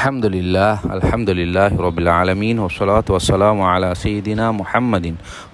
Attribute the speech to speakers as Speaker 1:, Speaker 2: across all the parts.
Speaker 1: الحمد لله الحمد لله رب العالمين والصلاة والسلام على سيدنا محمد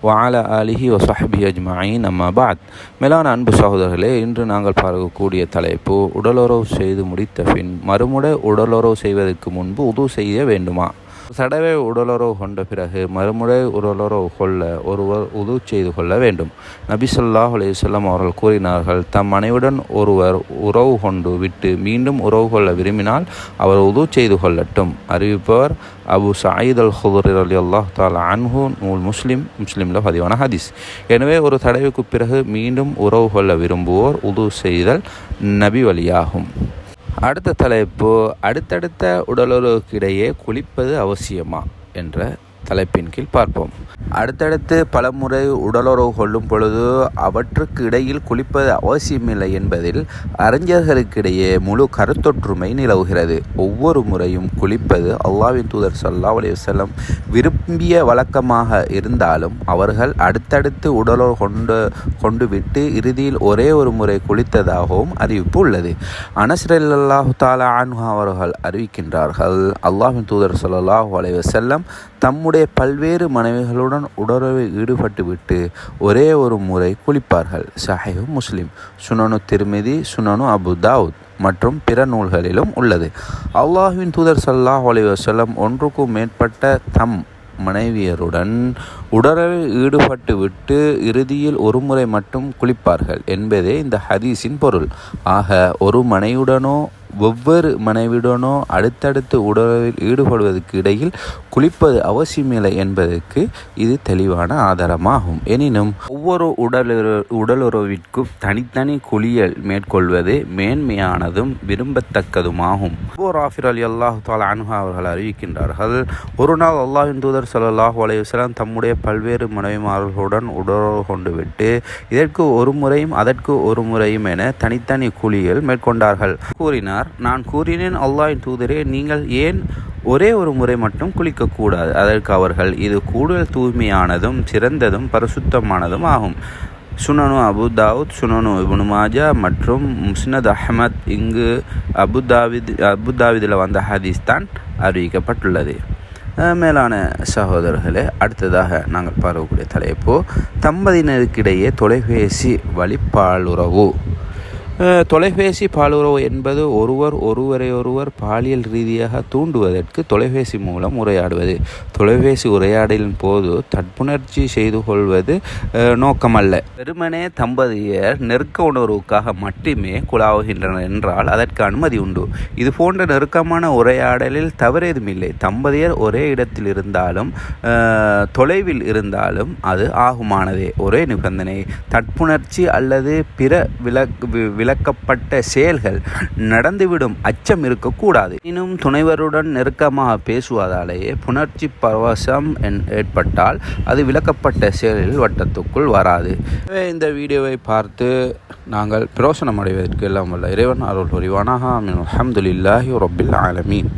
Speaker 1: وعلى آله وصحبه أجمعين أما بعد மேலான அன்பு சகோதரர்களே இன்று நாங்கள் பார்க்கக்கூடிய தலைப்பு உடலுறவு செய்து முடித்த பின் மறுமுறை உடலுறவு செய்வதற்கு முன்பு உது செய்ய வேண்டுமா தடவை உடலுறவு கொண்ட பிறகு மறுமுறை உடலுறவு கொள்ள ஒருவர் உது செய்து கொள்ள வேண்டும். நபி சொல்லாஹ் அலையுசல்லம் அவர்கள் கூறினார்கள் தம் மனைவுடன் ஒருவர் உறவு கொண்டு விட்டு மீண்டும் உறவு கொள்ள விரும்பினால் அவர் உதவு செய்து கொள்ளட்டும். அறிவிப்பவர் அபு சாயித் அல் ஹுதர் அலி அல்லாஹ் தாலா அன்ஹு நூல் முஸ்லீம் முஸ்லீமில் பதிவான ஹதீஸ். எனவே ஒரு தடவைக்கு பிறகு மீண்டும் உறவு கொள்ள விரும்புவோர் உது செய்தல் நபி வழியாகும். அடுத்த தலைப்பு அடுத்தடுத்த உடலுறவுக்கிடையே குளிப்பது அவசியமா? என்ற தலைப்பின் கீழ் பார்ப்போம். அடுத்தடுத்து பலமுறை உடலுறவு கொள்ளும் பொழுது அவற்றுக்கு இடையில் குளிப்பது அவசியமில்லை என்பதில் அறிஞர்களுக்கிடையே முழு கருத்தொற்றுமை நிலவுகிறது. ஒவ்வொரு முறையும் குளிப்பது அல்லாவின் தூதர் சல்லா அலி விரும்பிய வழக்கமாக இருந்தாலும் அவர்கள் அடுத்தடுத்து உடலோ கொண்டு கொண்டு விட்டு இறுதியில் ஒரே ஒரு முறை குளித்ததாகவும் அறிவிப்பு உள்ளது. அனஸ்ரல்லாஹு தாலா அன்ஹா அவர்கள் அறிவிக்கின்றார்கள் அல்லாஹின் தூதர் சல்லாஹூ அலைவசல்லம் தம்முடைய தங்களுடைய பல்வேறு மனைவிகளுடன் உடலுறவில் ஈடுபட்டுவிட்டு ஒரே ஒரு முறை குளிப்பார்கள். சஹைஹு முஸ்லிம் சுனனு திருமிதி சுனனு அபு தாவுத் மற்றும் பிற நூல்களிலும் உள்ளது. அல்லாஹுவின் தூதர் சல்லாஹ் அலி ஒன்றுக்கும் மேற்பட்ட தம் மனைவியருடன் உடலில் ஈடுபட்டு விட்டு இறுதியில் ஒரு முறை மட்டும் குளிப்பார்கள் என்பதே இந்த ஹதீஸின் பொருள். ஆக ஒரு மனையுடனோ ஒவ்வொரு மனைவிடனோ அடுத்தடுத்து உடலில் ஈடுபடுவதற்கு இடையில் குளிப்பது அவசியமில்லை என்பதற்கு இது தெளிவான ஆதாரமாகும். எனினும் ஒவ்வொரு உடலுறவு உடலுறவிற்கும் தனித்தனி குளியல் மேற்கொள்வது மேன்மையானதும் விரும்பத்தக்கதுமாகும். ஆஃபிர் அலி அல்லாஹு தாலா அனுகா அவர்கள் அறிவிக்கின்றார்கள் ஒரு நாள் அல்லாஹின் தூதர் சல்லாஹூ அலையுஸ்லாம் தம்முடைய பல்வேறு மனைவிமார்களுடன் உடலுறவு கொண்டு விட்டு இதற்கு ஒரு முறையும் அதற்கு ஒரு முறையும் என தனித்தனி குளியல் மேற்கொண்டார்கள். கூறினார் நான் கூறினேன் அல்லாஹின் தூதரே நீங்கள் ஏன் ஒரே ஒரு முறை மட்டும் குளிக்கக்கூடாது? அதற்கு அவர்கள் இது கூடுதல் தூய்மையானதும் சிறந்ததும் பரிசுத்தமானதும் ஆகும். சுனனு அபு தாவூத் சுனனு இபுனு மாஜா மற்றும் முஸ்னத் அஹமத் இங்கு அபுதாவித் அபுதாவிதில் வந்த ஹதீஸ் தான் அறிவிக்கப்பட்டுள்ளது. மேலான சகோதரர்களே அடுத்ததாக நாங்கள் பார்க்கக்கூடிய தலைப்பு தம்பதியினருக்கிடையே தொலைபேசி வழிபாலுறவு தொலைபேசி பாலுறவு என்பது ஒருவர் ஒருவரையொருவர் பாலியல் ரீதியாக தூண்டுவதற்கு தொலைபேசி மூலம் உரையாடுவது. தொலைபேசி உரையாடலின் போது தட்புணர்ச்சி செய்து கொள்வது நோக்கமல்ல. வெறுமனே தம்பதியர் நெருக்க உணர்வுக்காக மட்டுமே குழாவுகின்றனர் என்றால் அதற்கு அனுமதி உண்டு. இது போன்ற நெருக்கமான உரையாடலில் தவறேதுமில்லை. தம்பதியர் ஒரே இடத்தில் இருந்தாலும் தொலைவில் இருந்தாலும் அது ஆகுமானதே. ஒரே நிபந்தனை. தட்புணர்ச்சி அல்லது பிற விலக் விளக்கப்பட்ட செயல்கள் நடந்துவிடும் அச்சம் இருக்கக்கூடாது. இன்னும் துணைவருடன் நெருக்கமாக பேசுவதாலேயே புணர்ச்சி பரவசம் ஏற்பட்டால் அது விளக்கப்பட்ட செயலில் வட்டத்துக்குள் வராது. இந்த வீடியோவை பார்த்து நாங்கள் பிரோசனம் அடைவதற்கு எல்லாம் வல்ல இறைவன் அருள் புரிவானாக. அஹமதுல்லாஹி ரொபில் ஆலமீன்.